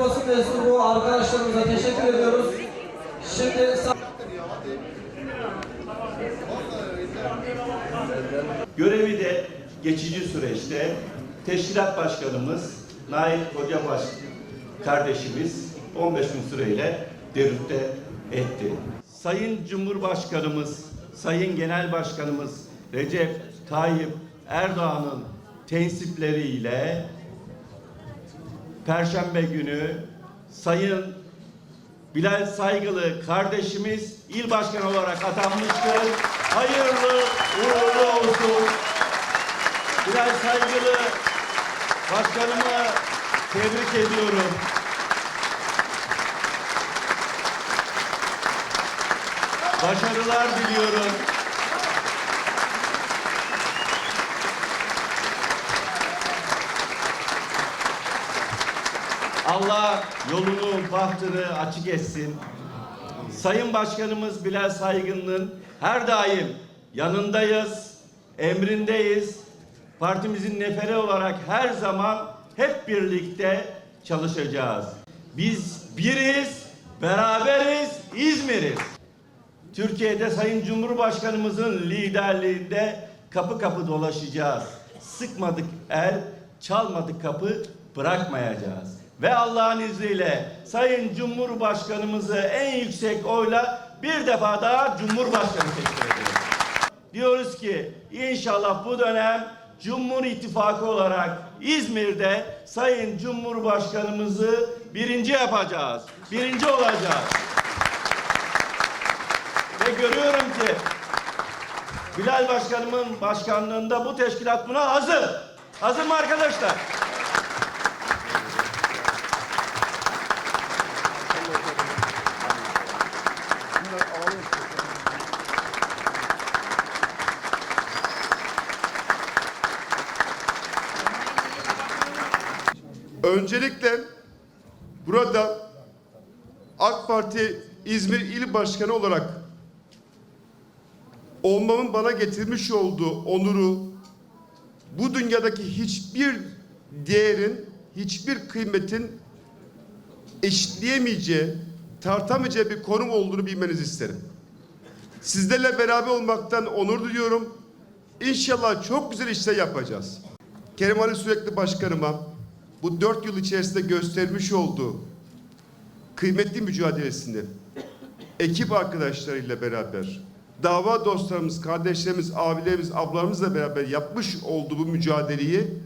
Basın mensubu arkadaşlarımıza teşekkür ediyoruz. Şimdi Görevi de geçici süreçte Teşkilat Başkanımız Nail Kocabaş kardeşimiz 15 gün süreyle derütte etti. Sayın Cumhurbaşkanımız, Sayın Genel Başkanımız Recep Tayyip Erdoğan'ın tensipleriyle Perşembe günü Sayın Bilal Saygılı kardeşimiz il başkanı olarak atanmıştır. Hayırlı uğurlu olsun. Bilal Saygılı başkanımı tebrik ediyorum. Başarılar diliyorum. Allah yolunu, bahtını açık etsin. Sayın Başkanımız Bilal Saygın'ın her daim yanındayız, emrindeyiz. Partimizin neferi olarak her zaman hep birlikte çalışacağız. Biz biriz, beraberiz, İzmir'iz. Türkiye'de Sayın Cumhurbaşkanımızın liderliğinde kapı kapı dolaşacağız. Sıkmadık el, çalmadık kapı bırakmayacağız. Ve Allah'ın izniyle Sayın Cumhurbaşkanımızı en yüksek oyla bir defa daha Cumhurbaşkanı ediyoruz. Diyoruz ki inşallah bu dönem Cumhur İttifakı olarak İzmir'de Sayın Cumhurbaşkanımızı birinci yapacağız. Birinci olacağız. Ve görüyorum ki Bilal Başkanımın başkanlığında bu teşkilat buna hazır. Hazır mı arkadaşlar? Öncelikle burada AK Parti İzmir İl Başkanı olarak olmamın bana getirmiş olduğu onuru bu dünyadaki hiçbir değerin, hiçbir kıymetin eşitleyemeyeceği, tartamayacağı bir konum olduğunu bilmenizi isterim. Sizlerle beraber olmaktan onur duyuyorum. İnşallah çok güzel işler yapacağız. Kerim Ali Sürekli Başkanıma bu dört yıl içerisinde göstermiş olduğu kıymetli mücadelesini ekip arkadaşlarıyla beraber dava dostlarımız, kardeşlerimiz, abilerimiz, ablalarımızla beraber yapmış olduğu bu mücadeleyi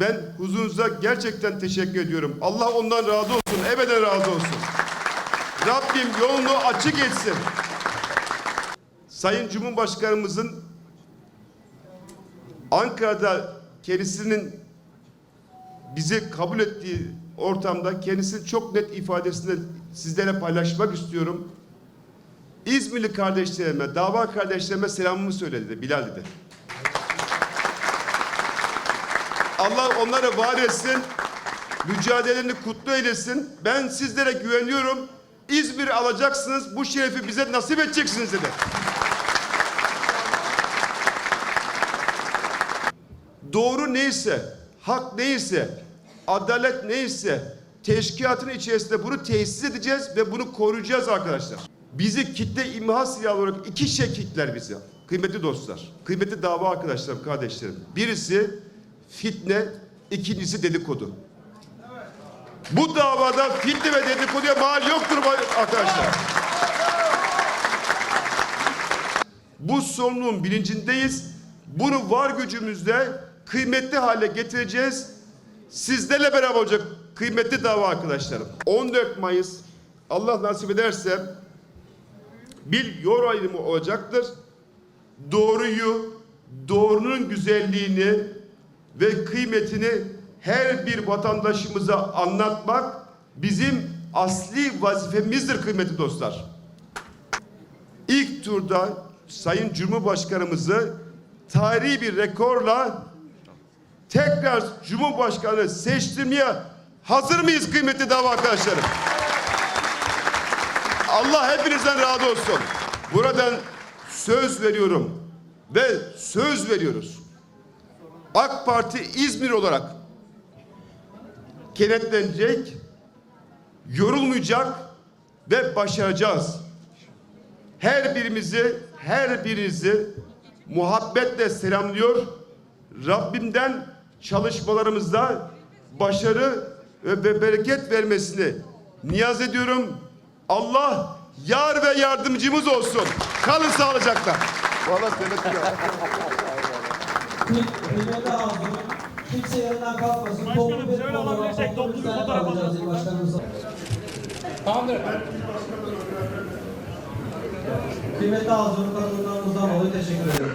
ben huzurunuza gerçekten teşekkür ediyorum. Allah ondan razı olsun, ebeden razı olsun. Rabbim yolunu açık etsin. Sayın Cumhurbaşkanımızın Ankara'da kendisinin bizi kabul ettiği ortamda kendisinin çok net ifadesini sizlere paylaşmak istiyorum. İzmirli kardeşlerime, dava kardeşlerime selamımı söyledi dedi, Bilal dedi. Allah onları var etsin, mücadelelerini kutlu eylesin. Ben sizlere güveniyorum. İzmir'i alacaksınız, bu şerefi bize nasip edeceksiniz dedi. Doğru neyse, hak neyse, adalet neyse teşkilatın içerisinde bunu tesis edeceğiz ve bunu koruyacağız arkadaşlar. Bizi kitle imha silahı olarak iki şey kitler bizi. Kıymetli dostlar, kıymetli dava arkadaşlarım, kardeşlerim. Birisi fitne, ikincisi dedikodu. Bu davada fitne ve dedikoduya mal yoktur arkadaşlar. Bu sorunun bilincindeyiz. Bunu var gücümüzle kıymetli hale getireceğiz. Sizlerle beraber olacak kıymetli dava arkadaşlarım. 14 Mayıs Allah nasip ederse bir yol ayrımı olacaktır. Doğruyu, doğrunun güzelliğini ve kıymetini her bir vatandaşımıza anlatmak bizim asli vazifemizdir kıymetli dostlar. İlk turda Sayın Cumhurbaşkanımızı tarihi bir rekorla tekrar Cumhurbaşkanı seçtirmeye hazır mıyız kıymetli dava arkadaşlarım? Allah hepinizden razı olsun. Buradan söz veriyorum ve söz veriyoruz. AK Parti İzmir olarak kenetlenecek, yorulmayacak, ve başaracağız. Her birimizi, her birinizi muhabbetle selamlıyor. Rabbimden çalışmalarımızda başarı ve bereket vermesini niyaz ediyorum. Allah yar ve yardımcımız olsun. Kalın sağlıcakla. Kıymetli hazırım. Kimse yerinden kalkmasın. Toplu bir şöyle alabilirsek toplu bir fotoğraf alacağız başkanımızla. Kıymetli hazırım katılımlarınızdan dolayı teşekkür ederim.